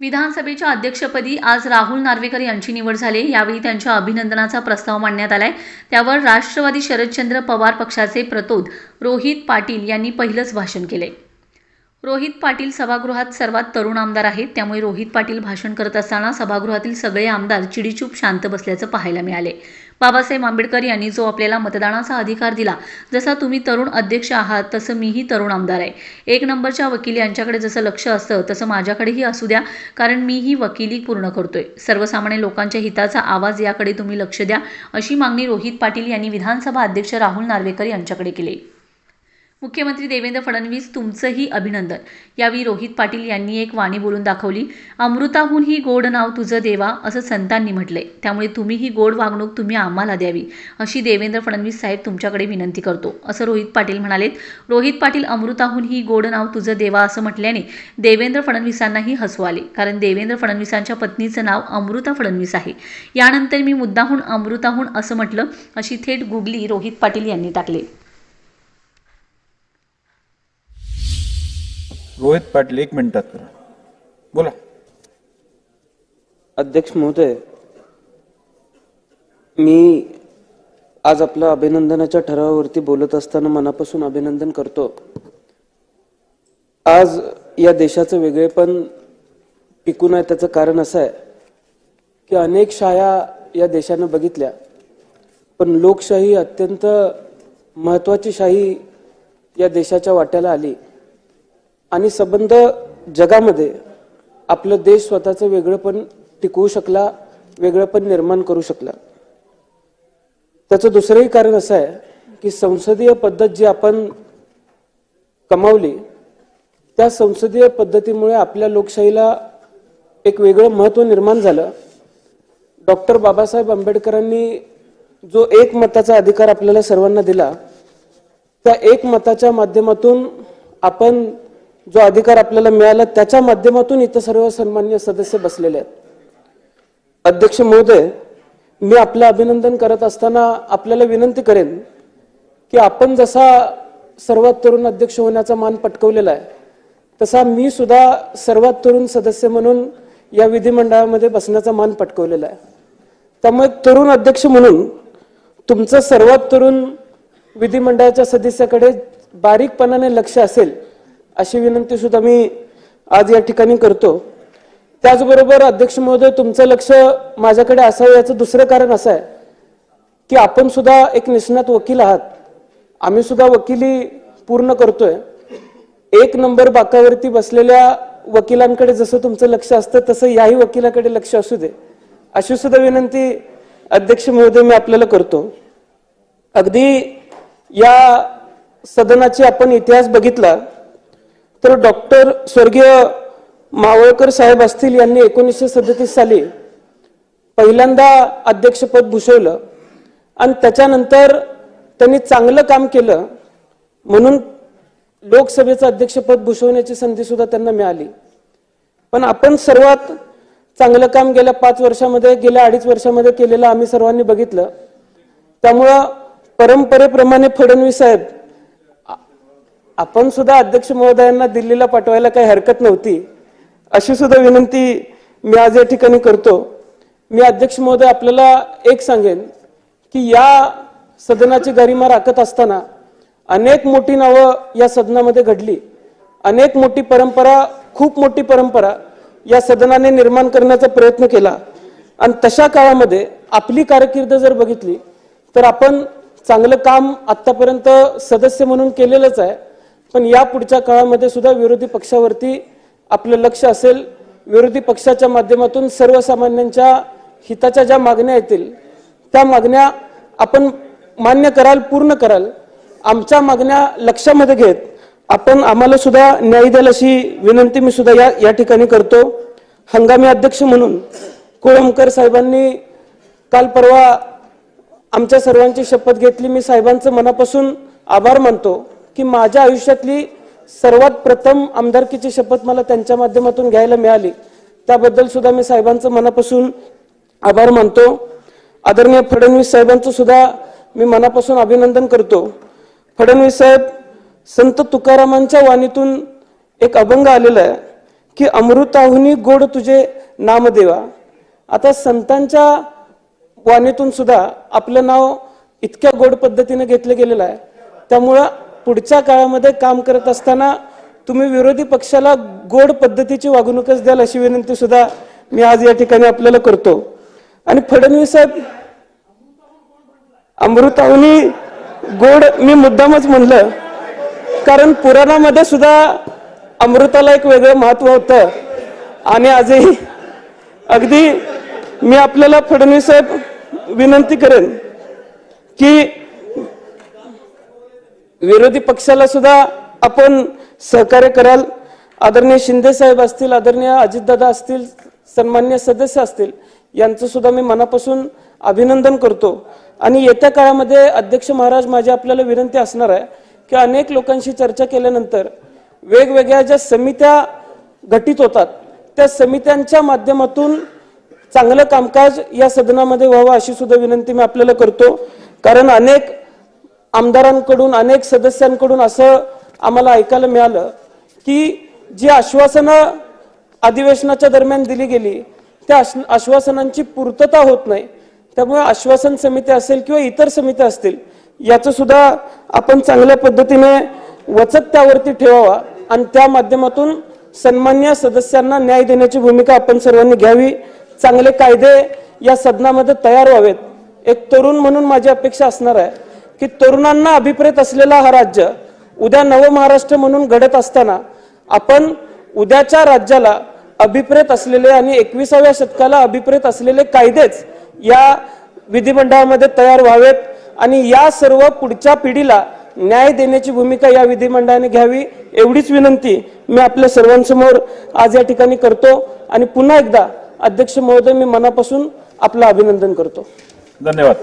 विधानसभेच्या अध्यक्षपदी आज राहुल नार्वेकर यांची निवड झाली. यावेळी त्यांच्या अभिनंदनाचा प्रस्ताव मांडण्यात आलाय. त्यावर राष्ट्रवादी शरदचंद्र पवार पक्षाचे प्रतोद रोहित पाटील यांनी पहिलंच भाषण केले रोहित पाटील सभागृहात सर्वात तरुण आमदार आहेत. त्यामुळे रोहित पाटील भाषण करत असताना सभागृहातील सगळे आमदार चिडीचूप शांत बसल्याचं पाहायला मिळाले बाबासाहेब आंबेडकर यांनी जो आपल्याला मतदानाचा अधिकार दिला जसा तुम्ही तरुण अध्यक्ष आहात तसं मीही तरुण आमदार आहे. एक नंबरच्या वकील यांच्याकडे जसं लक्ष असतं तसं माझ्याकडेही असू द्या कारण मीही वकिली पूर्ण करतोय. सर्वसामान्य लोकांच्या हिताचा आवाज याकडे तुम्ही लक्ष द्या अशी मागणी रोहित पाटील यांनी विधानसभा अध्यक्ष राहुल नार्वेकर यांच्याकडे केली. मुख्यमंत्री देवेंद्र फडणवीस तुमचंही अभिनंदन. यावेळी रोहित पाटील यांनी एक वाणी बोलून दाखवली अमृताहून ही गोड नाव तुझं देवा असं संतांनी म्हटलंय त्यामुळे तुम्ही ही गोड वागणूक तुम्ही आम्हाला द्यावी अशी देवेंद्र फडणवीस साहेब तुमच्याकडे विनंती करतो असं रोहित पाटील म्हणालेत. रोहित पाटील अमृताहून ही गोड नाव तुझं देवा असं म्हटल्याने देवेंद्र फडणवीसांनाही हसू आले. कारण देवेंद्र फडणवीसांच्या पत्नीचं नाव अमृता फडणवीस आहे. यानंतर मी मुद्दाहून अमृताहून असं म्हटलं अशी थेट गुगली रोहित पाटील यांनी टाकले. रोहित पाटील एक मिनिटात करा. बोला. अध्यक्ष महोदय मी आज आपल्या अभिनंदनाच्या ठरावावरती बोलत असताना मनापासून अभिनंदन करतो. आज या देशाचं वेगळेपण टिकून आहे त्याचं कारण असं आहे की अनेक शाळा या देशानं बघितल्या. पण लोकशाही अत्यंत महत्वाची शाही या देशाच्या वाट्याला आली. आणि संबंध जगामध्ये आपलं देश स्वतःचं वेगळंपण टिकवू शकला वेगळंपण निर्माण करू शकला. त्याचं दुसरंही कारण असं आहे की संसदीय पद्धत जी आपण कमावली त्या संसदीय पद्धतीमुळे आपल्या लोकशाहीला एक वेगळं महत्त्व निर्माण झालं. डॉक्टर बाबासाहेब आंबेडकरांनी जो एक मताचा अधिकार आपल्याला सर्वांना दिला त्या एक मताच्या माध्यमातून आपण जो अधिकार आपल्याला मिळाला त्याच्या माध्यमातून इथं सर्व सन्मान्य सदस्य बसलेले आहेत. अध्यक्ष महोदय मी आपलं अभिनंदन करत असताना आपल्याला विनंती करेन की आपण जसा सर्वात तरुण अध्यक्ष होण्याचा मान पटकवलेला आहे तसा मी सुद्धा सर्वात तरुण सदस्य म्हणून या विधिमंडळामध्ये बसण्याचा मान पटकवलेला आहे. त्यामुळे तरुण अध्यक्ष म्हणून तुमचं सर्वात तरुण विधिमंडळाच्या सदस्याकडे बारीकपणाने लक्ष असेल अशी विनंती सुद्धा मी आज या ठिकाणी करतो. त्याचबरोबर अध्यक्ष महोदय तुमचं लक्ष माझ्याकडे असावं याचं दुसरं कारण असं आहे की आपण सुद्धा एक निष्णात वकील आहात. आम्ही सुद्धा वकिली पूर्ण करतोय. एक नंबर बाकावरती बसलेल्या वकिलांकडे जसं तुमचं लक्ष असतं तसं याही वकिलाकडे लक्ष असू दे. अशी सुद्धा विनंती अध्यक्ष महोदय मी आपल्याला करतो. अगदी या सदनाची आपण इतिहास बघितला तर डॉक्टर स्वर्गीय मावळकर साहेब असतील यांनी एकोणीसशे सदतीस साली पहिल्यांदा अध्यक्षपद भूषवलं. आणि त्याच्यानंतर त्यांनी चांगलं काम केलं. म्हणून लोकसभेचं अध्यक्षपद भूषवण्याची संधी सुद्धा त्यांना मिळाली. पण आपण सर्वात चांगलं काम गेल्या पाच वर्षामध्ये गेल्या अडीच वर्षामध्ये केलेलं आम्ही सर्वांनी बघितलं. त्यामुळं परंपरेप्रमाणे फडणवीस साहेब आपण सुद्धा अध्यक्ष महोदयांना दिल्लीला पाठवायला काही हरकत नव्हती अशी सुद्धा विनंती मी आज या ठिकाणी करतो. मी अध्यक्ष महोदय आपल्याला एक सांगेन की या सदनाची गरिमा राखत असताना अनेक मोठी नावं या सदनामध्ये घडली. अनेक मोठी परंपरा खूप मोठी परंपरा या सदनाने निर्माण करण्याचा प्रयत्न केला. आणि तशा काळामध्ये आपली कारकीर्द जर बघितली तर आपण चांगलं काम आत्तापर्यंत सदस्य म्हणून केलेलंच आहे. पण या पुढच्या काळामध्ये सुद्धा विरोधी पक्षावरती आपलं लक्ष असेल. विरोधी पक्षाच्या माध्यमातून सर्वसामान्यांच्या हिताच्या ज्या मागण्या येतील त्या मागण्या आपण मान्य कराल पूर्ण कराल. आमच्या मागण्या लक्षामध्ये घेत आपण आम्हाला सुद्धा न्याय द्याल अशी विनंती मी सुद्धा या या ठिकाणी करतो. हंगामी अध्यक्ष म्हणून कोळंबकर साहेबांनी काल परवा आमच्या सर्वांची शपथ घेतली. मी साहेबांचं मनापासून आभार मानतो. की माझ्या आयुष्यातली सर्वात प्रथम आमदारकीची शपथ मला त्यांच्या माध्यमातून घ्यायला मिळाली. त्याबद्दल सुद्धा मी साहेबांचं मनापासून आभार मानतो. आदरणीय फडणवीस साहेबांचं सुद्धा मी मनापासून अभिनंदन करतो. फडणवीस साहेब संत तुकारामांच्या वाणीतून एक अभंग आलेला आहे की अमृताहुनी गोड तुझे नामदेवा. आता संतांच्या वाणीतून सुद्धा आपलं नाव इतक्या गोड पद्धतीने घेतलं गेलेलं आहे. त्यामुळं पुढच्या काळामध्ये काम करत असताना तुम्ही विरोधी पक्षाला गोड पद्धतीची वागणूकच द्याल अशी विनंती सुद्धा मी आज या ठिकाणी आपल्याला करतो. आणि फडणवीस साहेब अमृताहुनी गोड मी मुद्दामच म्हणलं कारण पुराणामध्ये सुद्धा अमृताला एक वेगळं महत्त्व होतं. आणि आजही अगदी मी आपल्याला फडणवीस साहेब विनंती करेन की विरोधी पक्षाला सुद्धा आपण सहकार्य कराल. आदरणीय शिंदे साहेब असतील आदरणीय अजितदादा असतील सन्मान्य सदस्य असतील यांचं सुद्धा मी मनापासून अभिनंदन करतो. आणि येत्या काळामध्ये अध्यक्ष महाराज माझी आपल्याला विनंती असणार आहे की अनेक लोकांशी चर्चा केल्यानंतर वेगवेगळ्या ज्या समित्या घटित होतात त्या समित्यांच्या माध्यमातून चांगलं कामकाज या सदनामध्ये व्हावं अशी सुद्धा विनंती मी आपल्याला करतो. कारण अनेक आमदारांकडून अनेक सदस्यांकडून असं आम्हाला ऐकायला मिळालं की जी आश्वासनं अधिवेशनाच्या दरम्यान दिली गेली त्या आश्वासनांची पूर्तता होत नाही. त्यामुळे आश्वासन समिती असेल किंवा इतर समित्या असतील याचं सुद्धा आपण चांगल्या पद्धतीने वचक त्यावरती ठेवावा आणि त्या माध्यमातून सन्मान्य सदस्यांना न्याय देण्याची भूमिका आपण सर्वांनी घ्यावी. चांगले कायदे या सदनामध्ये तयार व्हावेत. एक तरुण म्हणून माझी अपेक्षा असणार आहे. की तरुणांना अभिप्रेत असलेला हा राज्य उद्या नवमहाराष्ट्र म्हणून घडत असताना आपण उद्याच्या राज्याला अभिप्रेत असलेले आणि एकविसाव्या शतकाला अभिप्रेत असलेले कायदेच या विधिमंडळामध्ये तयार व्हावेत आणि या सर्व पुढच्या पिढीला न्याय देण्याची भूमिका या विधिमंडळाने घ्यावी एवढीच विनंती मी आपल्या सर्वांसमोर आज या ठिकाणी करतो आणि पुन्हा एकदा अध्यक्ष महोदय मी मनापासून आपलं अभिनंदन करतो. धन्यवाद.